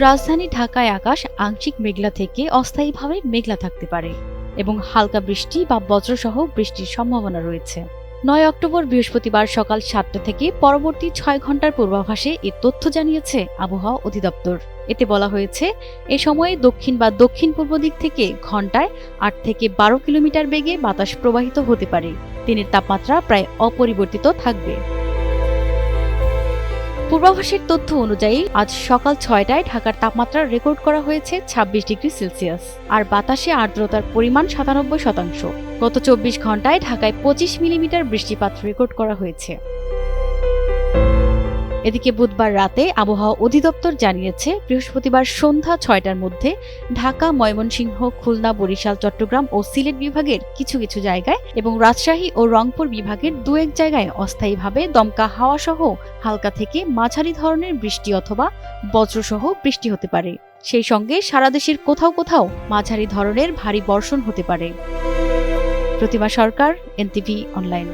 রাজধানী ঢাকায় আকাশ আংশিক মেঘলা থেকে অস্থায়ীভাবে মেঘলা থাকতে পারে এবং হালকা বৃষ্টি বা বজ্রসহ বৃষ্টির সম্ভাবনা রয়েছে। নয় অক্টোবর বৃহস্পতিবার সকাল সাতটা থেকে পরবর্তী ছয় ঘণ্টার পূর্বাভাসে এ তথ্য জানিয়েছে আবহাওয়া অধিদপ্তর। এতে বলা হয়েছে, এ সময়ে দক্ষিণ বা দক্ষিণ পূর্ব দিক থেকে ঘন্টায় আট থেকে বারো কিলোমিটার বেগে বাতাস প্রবাহিত হতে পারে। দিনের তাপমাত্রা প্রায় অপরিবর্তিত থাকবে। পূর্বাভাসের তথ্য অনুযায়ী, আজ সকাল ছয়টায় ঢাকার তাপমাত্রা রেকর্ড করা হয়েছে ছাব্বিশ ডিগ্রি সেলসিয়াস, আর বাতাসে আর্দ্রতার পরিমাণ সাতানব্বই শতাংশ। গত চব্বিশ ঘন্টায় ঢাকায় পঁচিশ মিলিমিটার বৃষ্টিপাত রেকর্ড করা হয়েছে। এদিকে বুধবার রাতে আবহাওয়া অধিদপ্তর জানিয়েছে, বৃহস্পতিবার সন্ধ্যা ছয়টার মধ্যে ঢাকা, ময়মনসিংহ, খুলনা, বরিশাল, চট্টগ্রাম ও সিলেট বিভাগের কিছু কিছু জায়গায় এবং রাজশাহী ও রংপুর বিভাগের দু এক জায়গায় অস্থায়ীভাবে দমকা হাওয়া সহ হালকা থেকে মাঝারি ধরনের বৃষ্টি অথবা বজ্রসহ বৃষ্টি হতে পারে। সেই সঙ্গে সারা দেশের কোথাও কোথাও মাঝারি ধরনের ভারী বর্ষণ হতে পারে। Pratima Sarkar, NTV online.